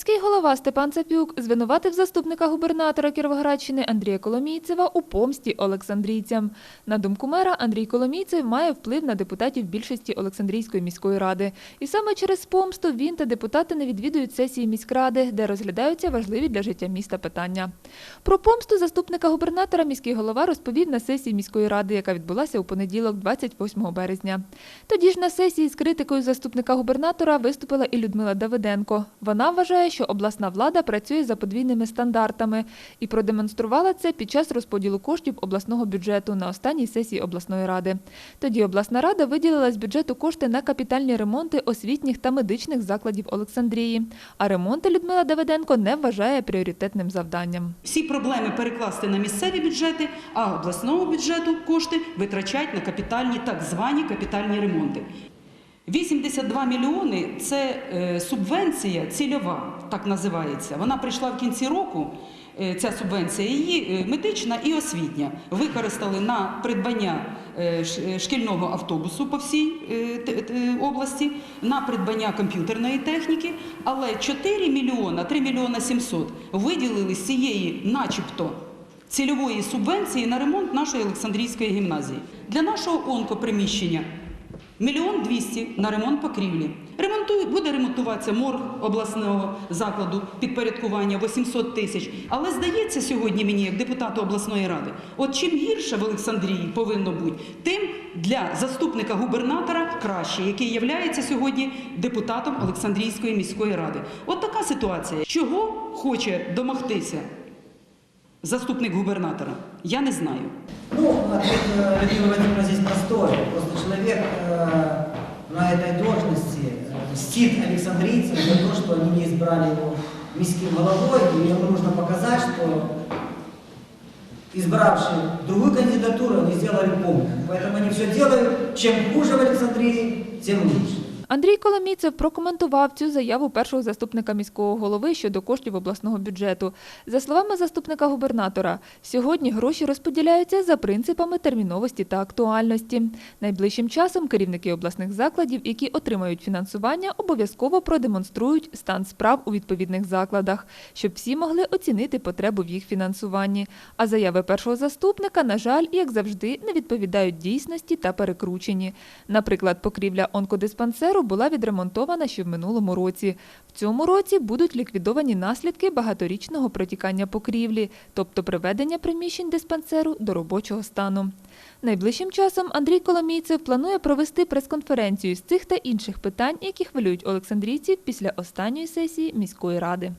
Міський голова Степан Цапюк звинуватив заступника губернатора Кіровоградщини Андрія Коломійцева у помсті Олександрійцям. На думку мера, Андрій Коломійцев має вплив на депутатів більшості Олександрійської міської ради. І саме через помсту він та депутати не відвідують сесії міськради, де розглядаються важливі для життя міста питання. Про помсту заступника губернатора міський голова розповів на сесії міської ради, яка відбулася у понеділок, 28 березня. Тоді ж на сесії з критикою заступника губернатора виступила і Людмила Давиденко. Вона вважає, що обласна влада працює за подвійними стандартами і продемонструвала це під час розподілу коштів обласного бюджету на останній сесії обласної ради. Тоді обласна рада виділила з бюджету кошти на капітальні ремонти освітніх та медичних закладів Олександрії. А ремонти Людмила Давиденко не вважає пріоритетним завданням. Всі проблеми перекласти на місцеві бюджети, а обласного бюджету кошти витрачають на капітальні, так звані капітальні ремонти. 82 мільйони це е, субвенція цільова, так називається. Вона прийшла в кінці року. е, Ця субвенція її е, медична і освітня використали на придбання шкільного автобусу по всій області, на придбання комп'ютерної техніки, але 4 мільйона, 3 мільйона 700 виділили з цієї, начебто, цільової субвенції на ремонт нашої Олександрійської гімназії. Для нашого онкоприміщення мільйон двісті на ремонт покрівлі. Ремонтують, буде ремонтуватися морг обласного закладу підпорядкування 800 тисяч. Але здається сьогодні мені, як депутату обласної ради, от чим гірше в Олександрії повинно бути, тим для заступника губернатора краще, який є сьогодні депутатом Олександрійської міської ради. От така ситуація. Чого хоче домогтися заступник губернатора? Я не знаю. Ну, ответ э, Людмилы Владимировны здесь простой. Просто человек э, Александрийцев за то, что они не избрали его міським головой, и ему нужно показать, что избравшие другую кандидатуру, они сделали помню. Поэтому они все делают, чем хуже в Александрии, тем лучше. Андрій Коломійцев прокоментував цю заяву першого заступника міського голови щодо коштів обласного бюджету. За словами заступника губернатора, сьогодні гроші розподіляються за принципами терміновості та актуальності. Найближчим часом керівники обласних закладів, які отримають фінансування, обов'язково продемонструють стан справ у відповідних закладах, щоб всі могли оцінити потребу в їх фінансуванні. А заяви першого заступника, на жаль, як завжди, не відповідають дійсності та перекручені. Наприклад, покрівля онкодиспансеру була відремонтована ще в минулому році. В цьому році будуть ліквідовані наслідки багаторічного протікання покрівлі, тобто приведення приміщень диспансеру до робочого стану. Найближчим часом Андрій Коломійцев планує провести прес-конференцію з цих та інших питань, які хвилюють олександрійців після останньої сесії міської ради.